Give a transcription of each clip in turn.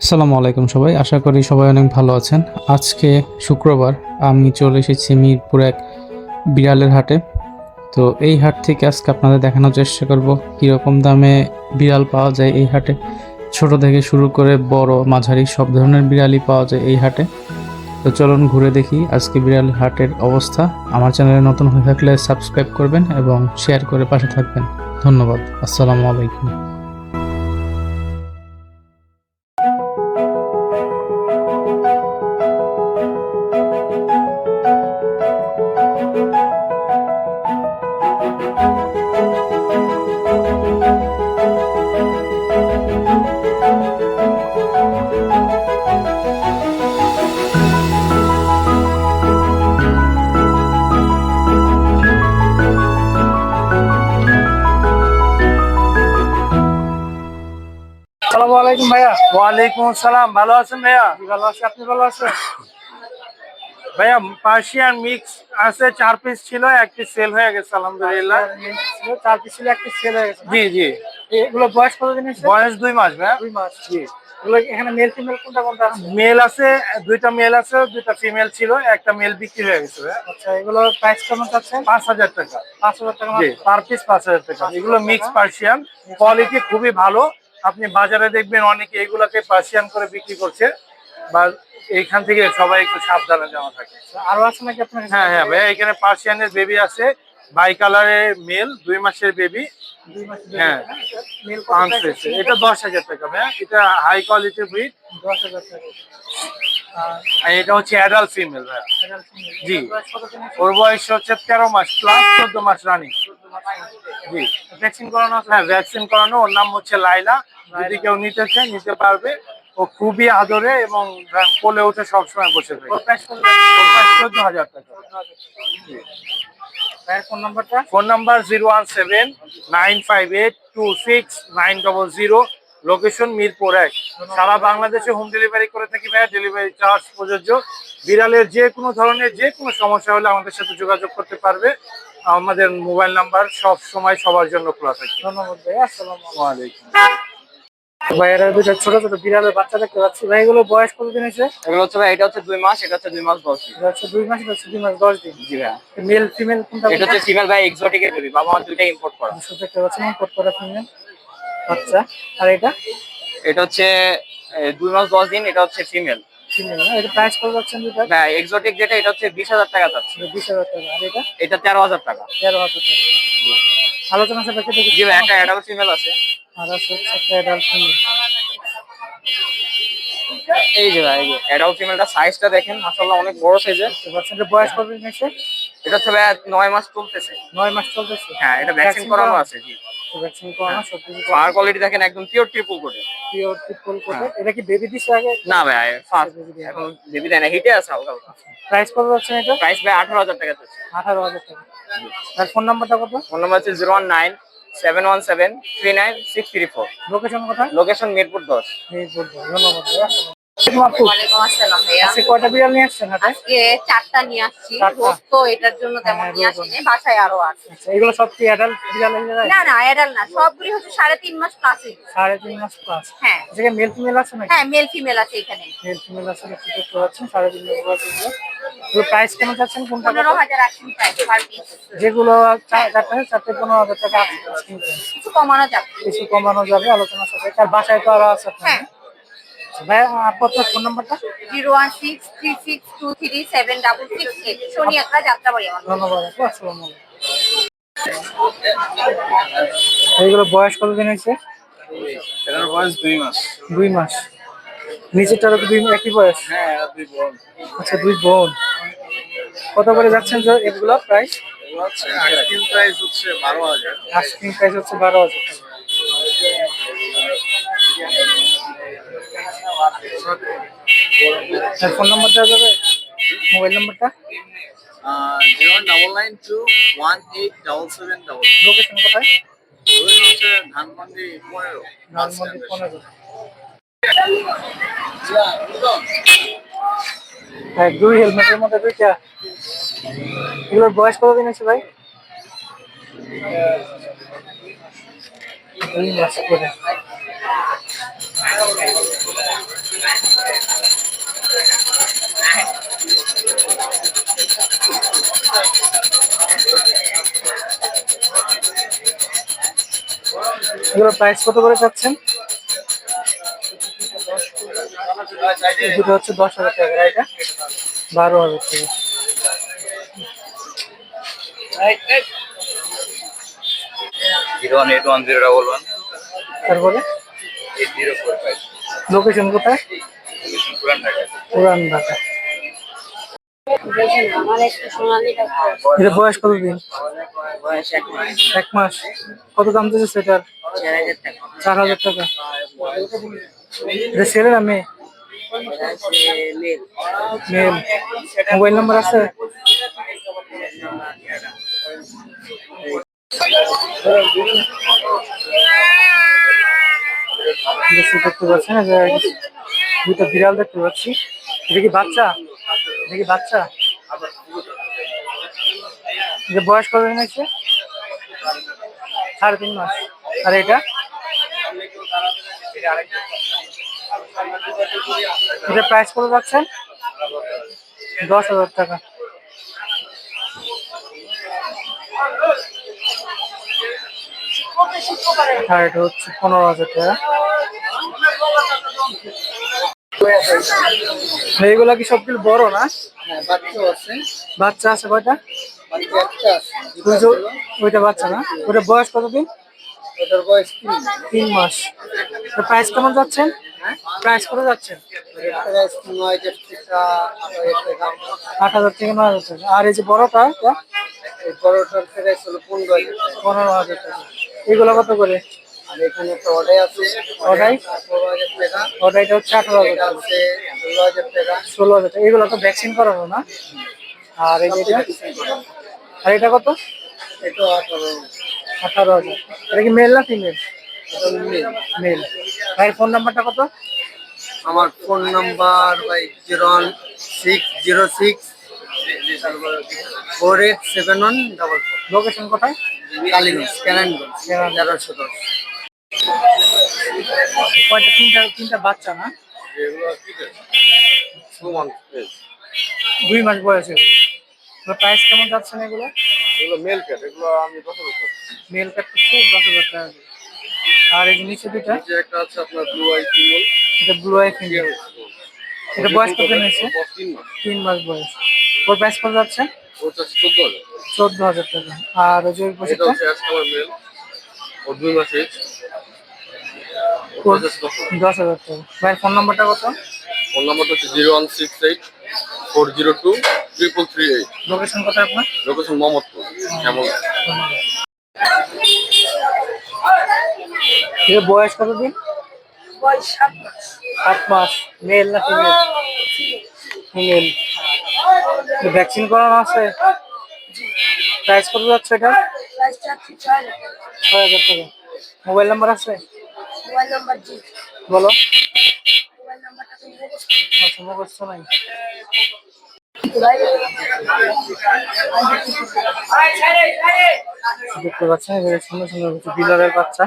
আসসালামু আলাইকুম সবাই, আশা করি সবাই অনেক ভালো আছেন। আজকে শুক্রবার, আমি চলে এসেছি মিরপুর এক বিড়ালের হাটে। তো এই হাট থেকে আজকে আপনাদের দেখানোর চেষ্টা করব, কীরকম দামে বিড়াল পাওয়া যায় এই হাটে। ছোট থেকে শুরু করে বড়, মাঝারি, সব ধরনের বিড়ালই পাওয়া যায় এই হাটে। তো চলুন ঘুরে দেখি আজকে বিড়াল হাটের অবস্থা। আমার চ্যানেলে নতুন হয়ে থাকলে সাবস্ক্রাইব করবেন এবং শেয়ার করে পাশে থাকবেন। ধন্যবাদ, আসসালামু আলাইকুম। আলাইকুম ভাইয়া। ওয়ালাইকুম আসসালাম। ভালো আছেন ভাইয়া? ভালো আছি। আপনি ভালো আছেন? ভাইয়া পার্সিয়ান মিক্স আছে চার পিস ছিল এক পিস সেল হয়ে গেছে আলহামদুলিল্লাহ। চার পিস ছিল একটা সেল হয়ে গেছে। জি জি। এগুলো বয়স কতদিন বয়স দুই মাস ভাইয়া। দুই মাস জি। এখানে মেল ফিমেল কোনটা কোনটা? আছে মেল আছে দুইটা মেল আছে দুইটা ফিমেল ছিল একটা মেল বিক্রি হয়ে গেছে আচ্ছা এগুলো প্রাইস কেমন চাচ্ছেন পাঁচ হাজার টাকা। পাঁচ হাজার টাকা? পার পিস পাঁচ হাজার টাকা। এগুলো মিক্স পার্সিয়ান কোয়ালিটি খুবই ভালো। আপনি বাজারে দেখবেন অনেকে এগুলাকে পার্সিয়ান করে বিক্রি করছে বা এইখান থেকে সবাই একটু সাবধানে যাওয়া থাকে। আরও আছে নাকি আপনার হ্যাঁ হ্যাঁ ভাইয়া এখানে পার্সিয়ানের বেবি আছে বাই কালারের মেল দুই মাসের বেবি হ্যাঁ মেল পাঁচ এটা দশ হাজার টাকা ভাইয়া এটা হাই কোয়ালিটির ব্রিড দশ হাজার টাকা। আর এটা হচ্ছে অ্যাডাল্ট ফিমেল ভাইয়া। জি। ওর বয়স হচ্ছে তেরো মাস প্লাস চোদ্দ মাস রানিং জি। ভ্যাকসিন করানো হ্যাঁ ভ্যাকসিন করানো ওর নাম হচ্ছে লাইলা যদি কেউ নিতে চায় নিতে পারবে। ও খুবই আদরে এবং কোলে উঠে সবসময় বসে থাকে। চোদ্দ হাজার টাকা। ফোন নাম্বারটা phone number zero one seven nine five eight two six nine double zero location Mirpur এক। সারা বাংলাদেশে হোম ডেলিভারি করে থাকি ভাইয়া। ডেলিভারি চার্জ প্রযোজ্য। বিড়ালের যে কোনো ধরনের যে কোনো সমস্যা হলে আমাদের সাথে যোগাযোগ করতে পারবে। আমাদের মোবাইল নাম্বার সব সময় সবার জন্য খোলা থাকে। ধন্যবাদ ভাইয়া আসসালামু ভাইয়েরা দুটো ছোট ছোট বিড়ালের বাচ্চা দেখতে পাচ্ছি। ভাই এগুলো বয়স কতদিন হয়েছে? এগুলো হচ্ছে ভাই এটা হচ্ছে দুই মাস এটা হচ্ছে দুই মাস দশ দিন। এটা হচ্ছে দুই মাস এটা হচ্ছে দুই মাস দশ দিন। জি ভাই মেল ফিমেল কোনটা এটা হচ্ছে ফিমেল ভাই এক্সোটিক এর বেবি বাবা আমার দুইটা ইম্পোর্ট করা। দুশো দেখতে পাচ্ছি ইম্পোর্ট করা ফিমেল। আচ্ছা আর এটা? এটা হচ্ছে দুই মাস দশ দিন এটা হচ্ছে ফিমেল। এটা প্রাইস কত এক্সোটিক যেটা এটা হচ্ছে বিশ হাজার টাকা যাচ্ছে। বিশ হাজার টাকা। আর এটা? এটা তেরো হাজার টাকা। তেরো হাজার টাকা। আলোচনা সাপেক্ষে দেখি? জি একটা অ্যাডাল্ট ফিমেল আছে। আর আছে একটা অ্যাডাল্ট ফিমেল এই যে ভাই অ্যাডাল্ট ফিমেলটা সাইজটা দেখেন মাসাল্লাহ অনেক বড় সাইজের এটা বয়স কতদিন হয়েছে? এটা হচ্ছে নয় মাস চলতেছে। নয় মাস চলতেছে। হ্যাঁ এটা ভ্যাকসিন করানো আছে জি। ভ্যাকসিন করানো পাওয়ার কোয়ালিটি দেখেন একদম পিওর ট্রিপল কোটে পিওর ট্রিপল কোটে এটা কি বেবি দিছে আগে? না ভাই ফার্স্ট এখন বেবি দেয় না হিটে আছে হালকা প্রাইস কত যাচ্ছে এটা? প্রাইস ভাই আঠারো হাজার টাকা যাচ্ছে। টাকা। ফোন নাম্বারটা কত? ফোন নাম্বার হচ্ছে zero one nine seven one seven three nine six three four location কোথায়? লোকেশন মিরপুর দশ। এই বলব ধন্যবাদ। আসসালামু আলাইকুম। ওয়ালাইকুম আসসালাম ভাইয়া। আজকে কয়টা বিড়াল নিয়ে আসছেন হাটে? আজকে চারটা নিয়ে আসছি। তো এটার জন্য তেমন হ্যাঁ, নিয়ে আসিনি বাসায় আরও আছে। আচ্ছা এগুলো সব কি অ্যাডাল্ট বিড়াল না না এডাল না সবগুলি হচ্ছে সাড়ে তিন মাস প্লাসই সাড়ে তিন মাস প্লাস হ্যাঁ। যেখানে মেল ফিমেল আছে নাকি? হ্ঁ মেল ফিমেল আছে এখানে। মেল ফিমেল আছে দেখতে পাচ্ছেন সাড়ে তিন মাস বয়স এগুলো। প্রাইস কেমন চাচ্ছেন কোনটা? পনেরো? হাজার আশি প্রাইস পার পিস যেগুলো চারটে আছে, চারটে পনেরো হাজার টাকা আছে। কিছু কমানো যাবে। কিছু কমানো যাবে আলোচনা সাথে। আর বাসায় তো আরও আছে। হ্যাঁ আচ্ছা, ভাই আপনার ফোন নাম্বারটা zero one six three six two three seven double six eight. শনি একটা যাত্রাবাড়ি আমার। ধন্যবাদ আপু আসসালামু এইগুলো বয়স কতদিন হয়েছে? এটার বয়স দুই মাস। দুই মাস। নিচেরটারও কি দুই একই বয়স? হ্যাঁ দুই বোন। আচ্ছা দুই বোন। কত করে যাচ্ছেন যে এগুলো প্রাইস এগুলো হচ্ছে আইসক্রিম প্রাইস হচ্ছে বারো হাজার। প্রাইস হচ্ছে বারো হাজার টাকা ফোন নাম্বার দেওয়া যাবে মোবাইল নাম্বারটা zero double nine two one eight double seven double location কোথায়? হচ্ছে ধানমন্ডি পনেরো ধানমন্ডি পনেরো। দুই হেলমেটের মধ্যে দুইটা। এগুলোর বয়স কতদিন আছে ভাই? দুই মাস করে। এগুলোর প্রাইস কত করে চাচ্ছেন? দুটো হচ্ছে দশ হাজার টাকা এটা? বারো হাজার টাকা। Zero one eight one zero double one তারপরে? Eight zero four five location কোথায়? পুরান ঢাকা। বয়স কতদিন? এক মাস। কত দাম দিয়েছে সেটার চার হাজার টাকা। এটা ছেলে না মেয়ে? মোবাইল নাম্বার আছে? দেখতে দেখতে পাচ্ছেন যে দুটো বিড়াল দেখতে পাচ্ছি। এটা কি বাচ্চা? এটা কি বাচ্চা? যে বয়স দিন হয়েছে? সাড়ে তিন মাস। আর এটা? এটা প্রাইস কত যাচ্ছেন? দশ হাজার টাকা। আর এটা হচ্ছে পনেরো হাজার টাকা। এইগুলা কি সবগুলো বড় না? বাচ্চা আছে কয়টা? ওইটা বাচ্চা না? ওইটা বয়স কতদিন? ওটার বয়স তিন মাস। প্রাইস কেমন যাচ্ছেন প্রাইস কত যাচ্ছেন আট হাজার থেকে নয় হাজার টাকা। আর এই যে বড়টা এই বড়টার প্রাইস হলো পনেরো হাজার পনেরো হাজার টাকা। এগুলো কত করে? আর এখানে একটা অর্ডার আছে। হচ্ছে আঠারো হাজার এটা টাকা ষোলো হাজার টাকা। ষোলো হাজার টাকা। এগুলো তো ভ্যাকসিন করানো না? আর এই আর এটা কত? এটা আঠারো আঠারো হাজার। এটা কি মেল না ফিমেল মেল ভাইয়ের ফোন নাম্বারটা কত? আমার ফোন নাম্বার ভাই zero six zero six four eight seven one double four. Location কোথায়? কালীগঞ্জ ক্যানানগঞ্জ তেরোশো দশ কয়টা? তিনটা তিনটা বাচ্চা না? দুই মাস বয়সে প্রাইস কেমন যাচ্ছে না এগুলো? এগুলো মেল ক্যাট এগুলো আমি দশ হাজার মেল কাট করছে দশ হাজার টাকা আর এই নিচে দুইটা? একটা আছে আপনার ব্লু আই ফিমেল এটা ব্লু আই ফিমেল এটা বয়স কত নিয়েছে তিন মাস তিন মাস বয়স। ওর প্রাইস কত যাচ্ছে? চোদ্দ হাজার। টাকা। আর ওই যে ওই হচ্ছে অ্যাশ মেল ও দুই মাস ওর দশ হাজার। টাকা। ভাইয়ের ফোন নাম্বারটা কত? ফোন নাম্বারটা হচ্ছে zero one six eight four zero two triple three eight. Location কোথায় আপনার? লোকেশন মোহাম্মদপুর কেমন এটা বয়স কত দিন সাত মাস মেল না ফিমেল ফিমেল ভ্যাকসিন করানো আছে? প্রাইস কত যাচ্ছে এটা? ছয় হাজার টাকা। মোবাইল নাম্বার আছে? বলো। আচ্ছা মুখস্থ নাই। দেখতে পাচ্ছেন এখানে সুন্দর সুন্দর কিছু বিলারের বাচ্চা।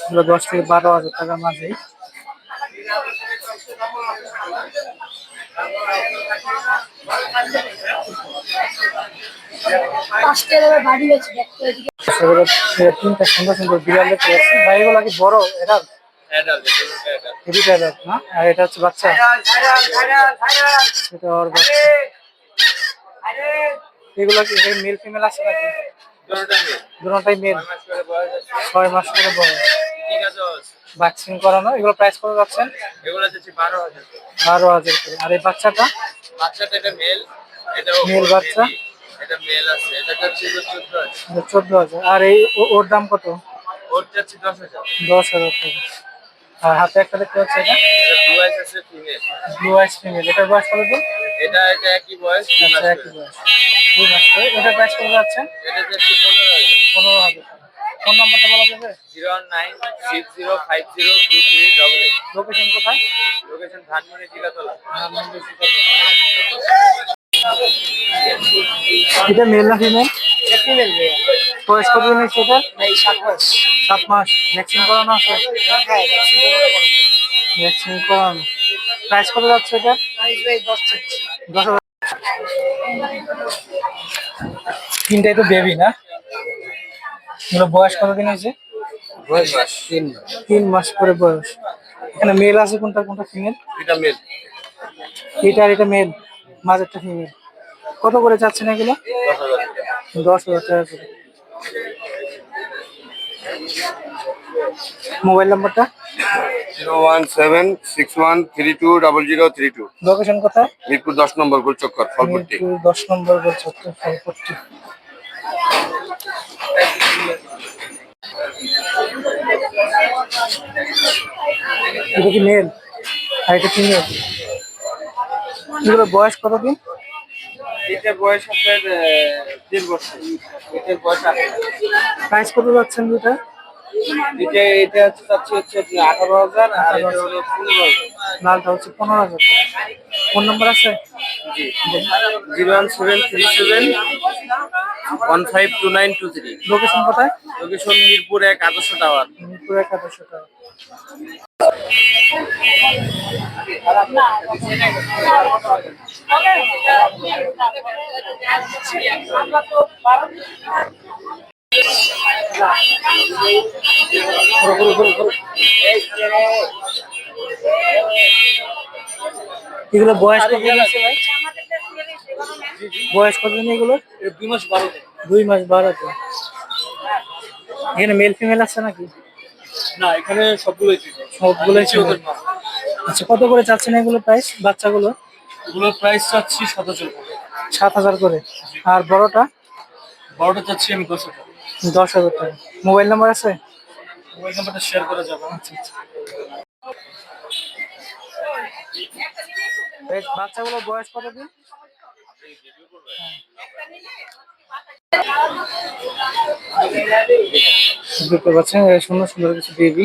এগুলো দশ থেকে বারো হাজার টাকার মাঝেই তিনটা সুন্দর সুন্দর বিড়াল দেখতে পাচ্ছি ভাই এগুলো কি বড় এটা দুইটা adult না? আর এটা হচ্ছে বাচ্চা? এটা ওর বাচ্চা। এগুলো কি মেল ফিমেল আছে নাকি? দুটোটাই মেল ছয় মাস করে বয়স ভ্যাকসিন করানো এগুলো প্রাইস যাচ্ছেন এগুলো বারো হাজার বারো হাজার করে। আর এই বাচ্চাটা? বাচ্চাটা এটা মেল এটা মেল বাচ্চা। এটা মেল আছে। এটা হচ্ছে চোদ্দ হাজার। আর এই ও- ওর দাম কত? ওর যাচ্ছে দশ হাজার। দশ হাজার টাকা। আর হাতে একটা দেখতে পাচ্ছি এটা। এটা ব্লু আইস আছে ফিমেল ব্লু আইস ফিমেল এটার বয়স কত দিন? এটা এটা একই বয়স আচ্ছা একই বয়স। দুই মাস করে এটার প্রাইস কত যাচ্ছে? এটা যাচ্ছে পনেরো হাজার পনেরো হাজার টাকা ফোন নাম্বারটা বলা যাবে zero one nine six zero five zero two three double eight location কোথায় লোকেশন ধানমন্ডি জিগাতলা এটা মেল না ফিমেল বয়স কত দিন হয়েছে এটা সাত মাস সাত মাস ভ্যাকসিন করানো আছে? ভ্যাকসিন করানো। প্রাইস কত যাচ্ছে এটা? দশ হাজার। তিনটাই তো বেবি না? এগুলো বয়স কত দিন হয়েছে? বয়স তিন তিন মাস করে বয়স। এখানে মেল আছে কোনটা কোনটা ফিমেল এটা মেল এটা আর এটা মেল মাঝেরটা ফিমেল কত করে চাচ্ছেন এগুলো? দশ হাজার টাকা করে। মোবাইল নাম্বারটা? Zero one seven six one three two double zero three two. Location কোথায়? মিরপুর দশ নম্বর গোলচক্কর ফলপট্টি। মিরপুর দশ নম্বর বলছে ফলপট্টি। এটা কি মেল? আর এটা ফিমেল এগুলো বয়স কতদিন? এটার বয়স আপনার তিন বছর। এটার বয়স প্রাইস কত যাচ্ছেন দুটা এটা এটা হচ্ছে চাচ্ছি হচ্ছে আঠারো হাজার আর লালটা হচ্ছে পনেরো হাজার ফোন নাম্বার আছে? Zero one seven three seven one five two nine two three. Location কোথায়? লোকেশন মিরপুর এক আদর্শ টাওয়ার। মিরপুর একাদশো টাকা এগুলো বয়স কত ভাই বয়স কত দিন এগুলো? দুই মাস বারো দুই মাস বারোতে। এখানে মেল ফিমেল আছে নাকি? না এখানে সবগুলোই সবগুলোই। আচ্ছা কত করে চাচ্ছেন এগুলো প্রাইস বাচ্চাগুলো? এগুলোর প্রাইস চাচ্ছি সতেরো সাত হাজার করে। আর বড়টা? বারোটা চাচ্ছি আমি দশ হাজার। দশ হাজার টাকা। মোবাইল নাম্বার আছে? মোবাইল নাম্বারটা শেয়ার করা যাবে। আচ্ছা আচ্ছা। বেশ, বাচ্চাগুলোর বয়স কত দিন দেখতে পাচ্ছেন সুন্দর সুন্দর কিছু দিয়ে বেবি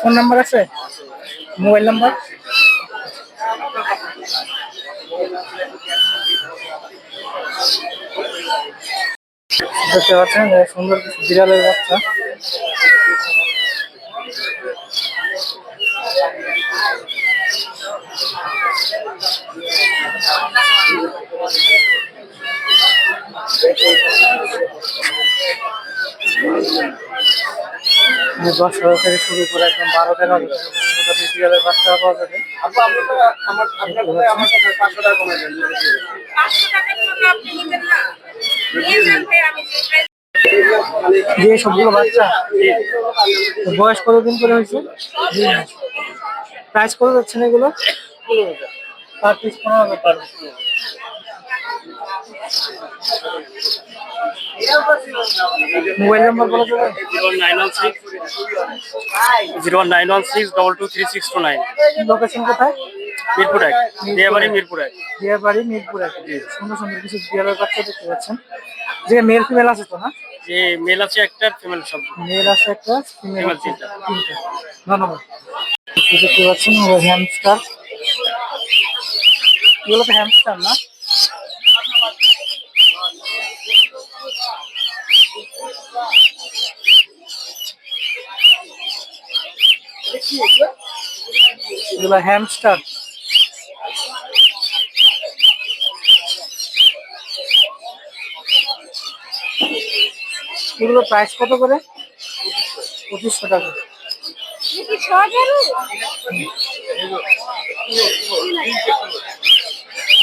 ফোন নাম্বার আছে? মোবাইল নাম্বার দেখতে পাচ্ছেন সুন্দর বিড়ালের বাচ্চা। মানে দশ হাজার থেকে শুরু করে একদম বারো তেরো হাজার আপনি বিড়ালের বাচ্চা পাওয়া যাবে। আপনি যে সবগুলো বাচ্চা বয়স কতদিন করে হয়েছে? প্রাইস কত যাচ্ছে না এগুলো? পার পিস পনেরো হাজার পার মোবাইল নাম্বার বলা যাবে zero nine one six zero nine one six double two three six two nine. Location কোথায়? মিরপুর এক। বিয়েবাড়ি মিরপুর এক। বিয়ের বাড়ি মিরপুর এক। সুন্দর সুন্দর কিছু বিয়ারের বাচ্চা দেখতে পাচ্ছেন। যে মেল ফিমেল আছে তো না? যে মেল আছে একটা ফিমেল সব। মেল আছে একটা ফিমেল তিনটা। ধন্যবাদ। দেখতে পাচ্ছেন হ্যামস্টার এগুলো তো হ্যামস্টার না? এগুলো হ্যামস্টার এগুলো প্রাইস কত করে? পঁচিশশো টাকা।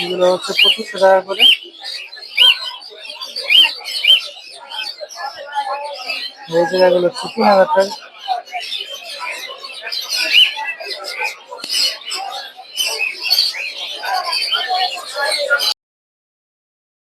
এগুলো হচ্ছে পঁচিশশো টাকা করে। এই তিন হাজার টাকা।